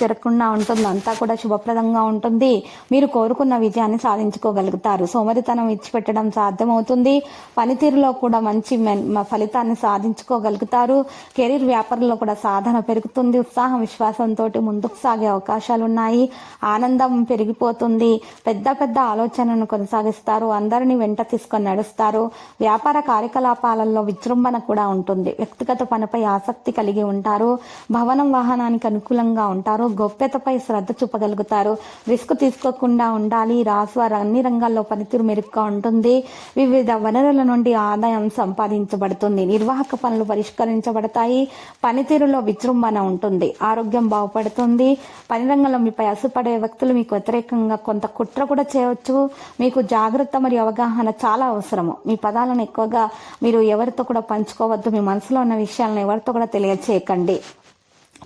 జరగకుండా ఉంటుంది. అంతా కూడా శుభప్రదంగా ఉంటుంది. మీరు కోరుకున్న విజయాన్ని సాధించుకోగలుగుతారు. సోమరితనం ఇచ్చిపెట్టడం సాధ్యమవుతుంది. పనితీరులో కూడా మంచి మెన్- ఫలితాన్ని సాధించుకోగలుగుతారు. కెరీర్ వ్యాపారంలో కూడా సాధన పెరుగుతుంది. ఉత్సాహం విశ్వాసంతో ముందుకు సాగే అవకాశాలు ఉన్నాయి ఆనందం పెరిగిపోతుంది. పెద్ద పెద్ద ఆలోచనను కొనసాగిస్తారు. అందరినీ వెంట తీసుకొని నడుస్తారు. వ్యాపార కార్యకలాపాలలో విజృంభణ కూడా ఉంటుంది. వ్యక్తిగత పనిపై ఆసక్తి కలిగి ఉంటారు. భవనం వాహనానికి అనుకూలంగా ఉంటారు. గోప్యతపై శ్రద్ధ చూపగలుగుతారు. రిస్క్ తీసుకోకుండా ఉండాలి. రాసువారు అన్ని రంగాల్లో పనితీరు మెరుగ్గా ఉంటుంది. వివిధ వనరుల నుండి ఆదాయం సంపాదించబడుతుంది. నిర్వాహక పనులు పరిష్కరించబడతాయి. పనితీరులో విజృంభణ ఉంటుంది. ఆరోగ్యం బాగుపడుతుంది. పని రంగంలో మీపై అసుపడే వ్యక్తులు మీకు వ్యతిరేకంగా కొంత కుట్ర కూడా చేయవచ్చు. మీకు జాగ్రత్త మరియు అవగాహన చాలా అవసరము. మీ పదాలను ఎక్కువగా మీరు ఎవరితో కూడా పంచుకోవద్దు. మీ మనసులో ఉన్న విషయాలను ఎవరితో కూడా తెలియచేయకండి.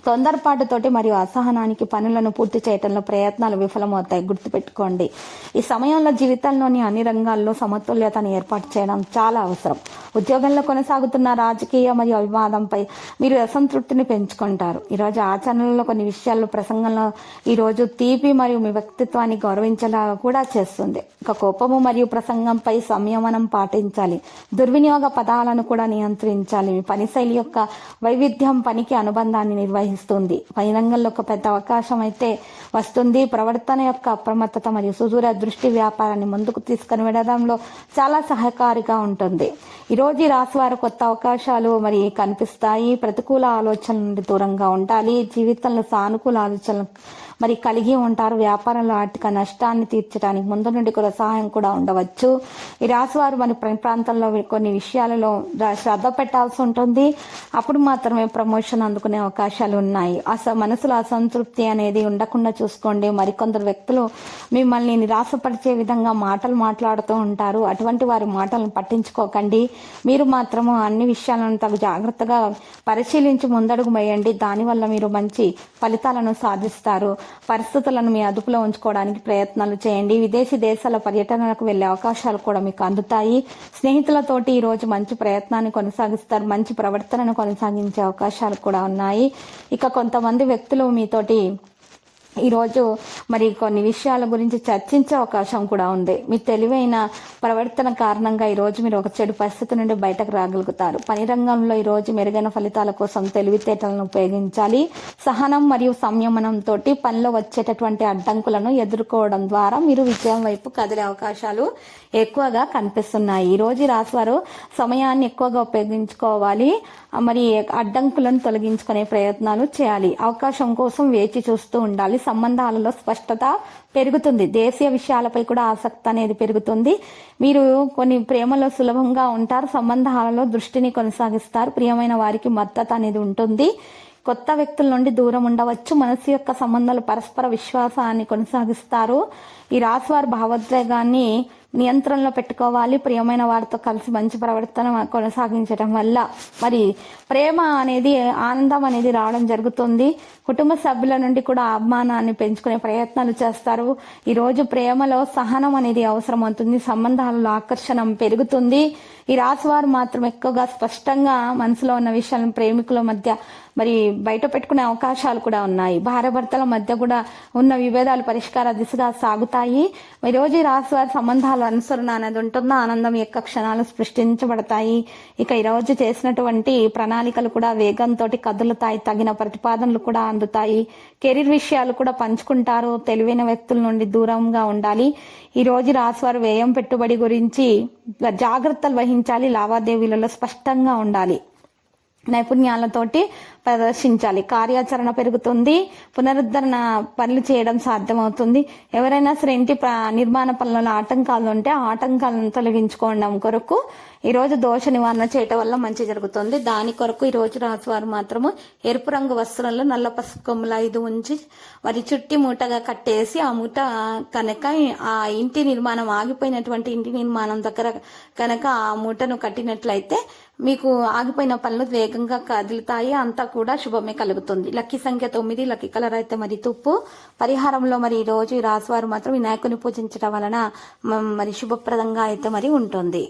తొందరపాటుతోటి మరియు అసహనానికి పనులను పూర్తి చేయటంలో ప్రయత్నాలు విఫలమవుతాయి. గుర్తుపెట్టుకోండి. ఈ సమయంలో జీవితంలోని అన్ని రంగాల్లో సమతుల్యతను ఏర్పాటు చేయడం చాలా అవసరం. ఉద్యోగంలో కొనసాగుతున్న రాజకీయ మరియు అవివాదంపై మీరు అసంతృప్తిని పెంచుకుంటారు. ఈరోజు ఆచరణలో కొన్ని విషయాలు ప్రసంగంలో ఈరోజు తీపి మరియు మీ వ్యక్తిత్వాన్ని గౌరవించేలా కూడా చేస్తుంది. ఒక కోపము మరియు ప్రసంగంపై సంయమనం పాటించాలి. దుర్వినియోగ పదాలను కూడా నియంత్రించాలి. మీ పని శైలి యొక్క వైవిధ్యం పనికి అనుబంధాన్ని నిర్వహిస్తుంది. పని రంగంలో ఒక పెద్ద అవకాశం అయితే వస్తుంది. ప్రవర్తన యొక్క అప్రమత్తత మరియు సుదూర దృష్టి వ్యాపారాన్ని ముందుకు తీసుకుని వెళ్ళడంలో చాలా సహకారిగా ఉంటుంది. ఈ రోజు ఈ రాశి వారు కొత్త అవకాశాలు మరి కనిపిస్తాయి. ప్రతికూల ఆలోచనల నుండి దూరంగా ఉండాలి. జీవితంలో సానుకూల ఆలోచనలు మరి కలిగి ఉంటారు. వ్యాపారంలో ఆర్థిక నష్టాన్ని తీర్చడానికి ముందు నుండి కూడా సహాయం కూడా ఉండవచ్చు. ఈ రాశివారు మన ప్ర- ప్రాంతంలో కొన్ని విషయాలలో శ్రద్ధ పెట్టాల్సి ఉంటుంది. అప్పుడు మాత్రమే ప్రమోషన్ అందుకునే అవకాశాలు ఉన్నాయి. అస మనసులో అసంతృప్తి అనేది ఉండకుండా చూసుకోండి. మరికొందరు వ్యక్తులు మిమ్మల్ని నిరాశపరిచే విధంగా మాటలు మాట్లాడుతూ ఉంటారు. అటువంటి వారి మాటలను పట్టించుకోకండి. మీరు మాత్రము అన్ని విషయాలను తగు జాగ్రత్తగా పరిశీలించి ముందడుగు వేయండి. దానివల్ల మీరు మంచి ఫలితాలను సాధిస్తారు. పరిస్థితులను మీ అదుపులో ఉంచుకోవడానికి ప్రయత్నాలు చేయండి. విదేశీ దేశాల పర్యటనలకు వెళ్ళే అవకాశాలు కూడా మీకు అందుతాయి. స్నేహితులతోటి ఈరోజు మంచి ప్రయత్నాన్ని కొనసాగిస్తారు. మంచి ప్రవర్తనను కొనసాగించే అవకాశాలు కూడా ఉన్నాయి. ఇక కొంతమంది వ్యక్తులు మీతోటి ఈరోజు మరి కొన్ని విషయాల గురించి చర్చించే అవకాశం కూడా ఉంది. మీ తెలివైన ప్రవర్తన కారణంగా ఈరోజు మీరు ఒక చెడు పరిస్థితి నుండి బయటకు రాగలుగుతారు. పని రంగంలో ఈరోజు మెరుగైన ఫలితాల కోసం తెలివితేటలను ఉపయోగించాలి. సహనం మరియు సంయమనంతో పనిలో వచ్చేటటువంటి అడ్డంకులను ఎదుర్కోవడం ద్వారా మీరు విజయం వైపు కదిలే అవకాశాలు ఎక్కువగా కనిపిస్తున్నాయి. ఈరోజు రోజు రాశివారు సమయాన్ని ఎక్కువగా ఉపయోగించుకోవాలి. మరి అడ్డంకులను తొలగించుకునే ప్రయత్నాలు చేయాలి. అవకాశం కోసం వేచి చూస్తూ ఉండాలి. సంబంధాలలో స్పష్టత పెరుగుతుంది. దేశీయ విషయాలపై కూడా ఆసక్తి అనేది పెరుగుతుంది. మీరు కొన్ని ప్రేమలో సులభంగా ఉంటారు సంబంధాలలో దృష్టిని కొనసాగిస్తారు ప్రియమైన వారికి మద్దతు అనేది ఉంటుంది. కొత్త వ్యక్తుల నుండి దూరం ఉండవచ్చు. మనసు యొక్క సంబంధాలు పరస్పర విశ్వాసాన్ని కొనసాగిస్తారు. ఈ రాశి వారి భావోద్వేగాన్ని నియంత్రణలో పెట్టుకోవాలి. ప్రియమైన వారితో కలిసి మంచి ప్రవర్తన కొనసాగించడం వల్ల మరి ప్రేమ అనేది ఆనందం అనేది రావడం జరుగుతుంది. కుటుంబ సభ్యుల నుండి కూడా అభిమానాన్ని పెంచుకునే ప్రయత్నాలు చేస్తారు. ఈరోజు ప్రేమలో సహనం అనేది అవసరం అవుతుంది సంబంధాలలో ఆకర్షణ పెరుగుతుంది. ఈ రాశి వారు మాత్రం ఎక్కువగా స్పష్టంగా మనసులో ఉన్న విషయాలను ప్రేమికుల మధ్య మరి బయట పెట్టుకునే అవకాశాలు కూడా ఉన్నాయి. భార్యాభర్తల మధ్య కూడా ఉన్న విభేదాలు పరిష్కార దిశగా సాగుతాయి. ఈ రోజు ఈ రాశి వారి సంబంధాలు అనుసరణ అనేది ఉంటుందో? ఆనందం యొక్క క్షణాలు సృష్టించబడతాయి. ఇక ఈ రోజు చేసినటువంటి ప్రణాళికలు కూడా వేగంతో కదులుతాయి. తగిన ప్రతిపాదనలు కూడా అందుతాయి. కెరీర్ విషయాలు కూడా పంచుకుంటారు. తెలివైన వ్యక్తుల నుండి దూరంగా ఉండాలి. ఈ రోజు రాశివారు వ్యయం పెట్టుబడి గురించి జాగ్రత్తలు వహించాలి. లావాదేవీలలో స్పష్టంగా ఉండాలి. నైపుణ్యాలతోటి ప్రదర్శించాలి. కార్యాచరణ పెరుగుతుంది. పునరుద్ధరణ పనులు చేయడం సాధ్యమవుతుంది. ఎవరైనా సరే ఇంటి నిర్మాణ పనులలో ఆటంకాలు ఉంటే ఆటంకాలను తొలగించుకోవడం కొరకు ఈరోజు దోష నివారణ చేయటం వల్ల మంచి జరుగుతుంది. దాని కొరకు ఈ రోజు రాశివారు మాత్రము ఎరుపు రంగు వస్త్రంలో నల్ల పసుపు కొమ్ముల ఐదు ఉంచి వారి చుట్టి మూటగా కట్టేసి ఆ మూట కనుక ఆ ఇంటి నిర్మాణం ఆగిపోయినటువంటి ఇంటి నిర్మాణం దగ్గర కనుక ఆ మూటను కట్టినట్లయితే మీకు ఆగిపోయిన పనులు వేగంగా కదులుతాయి. అంతా కూడా శుభమే కలుగుతుంది. లక్కీ సంఖ్య తొమ్మిది లక్కీ కలర్ అయితే మరి తుప్పు పరిహారంలో మరి ఈ రోజు ఈ రాశివారు మాత్రం వినాయకుని పూజించడం వలన మరి శుభప్రదంగా అయితే మరి ఉంటుంది.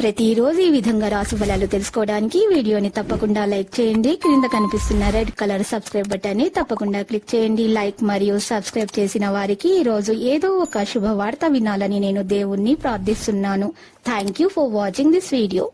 ప్రతిరోజు ఈ విధంగా రాసు ఫలాలు తెలుసుకోవడానికి వీడియోని తప్పకుండా లైక్ చేయండి. క్రింద కనిపిస్తున్న రెడ్ కలర్ సబ్స్క్రైబ్ బటన్ని తప్పకుండా క్లిక్ చేయండి. లైక్ మరియు సబ్స్క్రైబ్ చేసిన వారికి ఈ రోజు ఏదో ఒక శుభవార్త వినాలని నేను దేవుణ్ణి ప్రార్థిస్తున్నాను. Thank you for watching this video